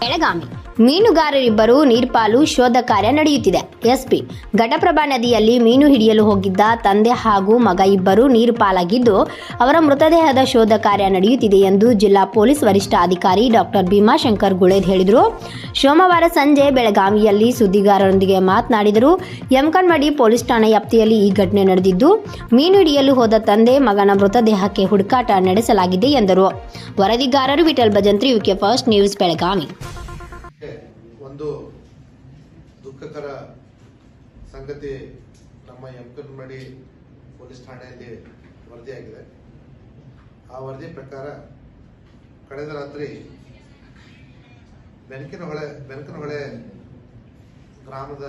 ಬೆಳಗಾವಿ ಮೀನುಗಾರರಿಬ್ಬರು ನೀರ್ಪಾಲು ಶೋಧ ಕಾರ್ಯ ನಡೆಯುತ್ತಿದೆ. ಎಸ್ಪಿ ಘಟಪ್ರಭಾ ನದಿಯಲ್ಲಿ ಮೀನು ಹಿಡಿಯಲು ಹೋಗಿದ್ದ ತಂದೆ ಹಾಗೂ ಮಗ ಇಬ್ಬರು ನೀರ್ಪಾಲಾಗಿದ್ದು, ಅವರ ಮೃತದೇಹದ ಶೋಧ ಕಾರ್ಯ ನಡೆಯುತ್ತಿದೆ ಎಂದು ಜಿಲ್ಲಾ ಪೊಲೀಸ್ ವರಿಷ್ಠಾಧಿಕಾರಿ ಡಾಕ್ಟರ್ ಭೀಮಾಶಂಕರ್ ಗುಳೇದ್ ಹೇಳಿದರು. ಸೋಮವಾರ ಸಂಜೆ ಬೆಳಗಾವಿಯಲ್ಲಿ ಸುದ್ದಿಗಾರರೊಂದಿಗೆ ಮಾತನಾಡಿದರು. ಯಮಕನ್ಮಡಿ ಪೊಲೀಸ್ ಠಾಣೆ ವ್ಯಾಪ್ತಿಯಲ್ಲಿ ಈ ಘಟನೆ ನಡೆದಿದ್ದು, ಮೀನು ಹಿಡಿಯಲು ಹೋದ ತಂದೆ ಮಗನ ಮೃತದೇಹಕ್ಕೆ ಹುಡುಕಾಟ ನಡೆಸಲಾಗಿದೆ ಎಂದರು. ವರದಿಗಾರರು Vithal Bhajantri, UK first news, Belagavi. ಒಂದು ದುಃಖಕರ ಸಂಗತಿ ನಮ್ಮ ಎಂಕನಮಡಿ ಪೊಲೀಸ್ ಠಾಣೆಯಲ್ಲಿ ವರದಿಯಾಗಿದೆ. ಆ ವರದಿ ಪ್ರಕಾರ ಕಳೆದ ರಾತ್ರಿ ಬೆನಕಿನಹೊಳೆ, ಬೆನಕನಹೊಳೆ ಗ್ರಾಮದ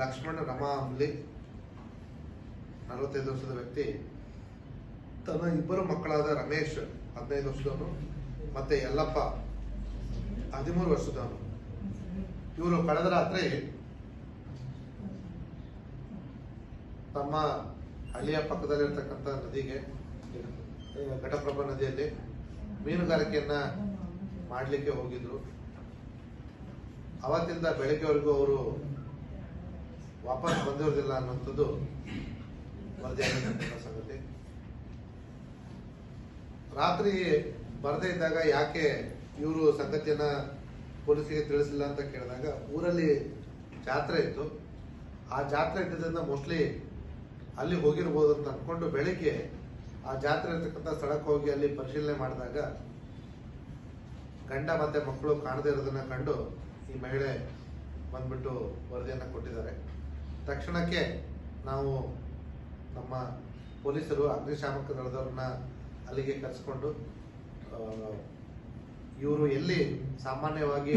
ಲಕ್ಷ್ಮಣ ರಮಾ ಅಂಬ್ಲಿ, ನಲವತ್ತೈದು ವರ್ಷದ ವ್ಯಕ್ತಿ, ತನ್ನ ಇಬ್ಬರು ಮಕ್ಕಳಾದ ರಮೇಶ್ ಹದಿನೈದು ವರ್ಷದವನು, ಮತ್ತೆ ಯಲ್ಲಪ್ಪ ಹದಿಮೂರು ವರ್ಷದವನು. ಇವರು ಕಳೆದ ರಾತ್ರಿ ತಮ್ಮ ಹಳ್ಳಿಯ ಪಕ್ಕದಲ್ಲಿರ್ತಕ್ಕಂಥ ನದಿಗೆ ಘಟಪ್ರಭಾ ನದಿಯಲ್ಲಿ ಮೀನುಗಾರಿಕೆಯನ್ನ ಮಾಡಲಿಕ್ಕೆ ಹೋಗಿದ್ರು. ಅವತ್ತಿಂದ ಬೆಳಗ್ಗೆವರೆಗೂ ಅವರು ವಾಪಸ್ ಬಂದಿರೋದಿಲ್ಲ ಅನ್ನುವಂಥದ್ದು ವರದಿಯಾಗಿರ್ತಕ್ಕಂಥ ಸಂಗತಿ. ರಾತ್ರಿ ಬರದೇ ಇದ್ದಾಗ ಯಾಕೆ ಇವರು ಸಂಗತಿಯನ್ನ ಪೊಲೀಸರಿಗೆ ತಿಳಿಸಿಲ್ಲ ಅಂತ ಕೇಳಿದಾಗ ಊರಲ್ಲಿ ಜಾತ್ರೆ ಇತ್ತು. ಆ ಜಾತ್ರೆ ಇದ್ದಿದ್ದರಿಂದ ಮೋಸ್ಟ್ಲಿ ಅಲ್ಲಿ ಹೋಗಿರ್ಬೋದು ಅಂತ ಅಂದ್ಕೊಂಡು ಬೆಳಿಗ್ಗೆ ಆ ಜಾತ್ರೆ ಇರ್ತಕ್ಕಂಥ ಸ್ಥಳಕ್ಕೆ ಹೋಗಿ ಅಲ್ಲಿ ಪರಿಶೀಲನೆ ಮಾಡಿದಾಗ ಗಂಡ ಮತ್ತೆ ಮಕ್ಕಳು ಕಾಣದೇ ಇರೋದನ್ನ ಕಂಡು ಈ ಮಹಿಳೆ ಬಂದ್ಬಿಟ್ಟು ವರದಿಯನ್ನು ಕೊಟ್ಟಿದ್ದಾರೆ. ತಕ್ಷಣಕ್ಕೆ ನಾವು ನಮ್ಮ ಪೊಲೀಸರು ಅಗ್ನಿಶಾಮಕ ದಳದವ್ರನ್ನ ಅಲ್ಲಿಗೆ ಕರೆಸ್ಕೊಂಡು ಇವರು ಎಲ್ಲಿ ಸಾಮಾನ್ಯವಾಗಿ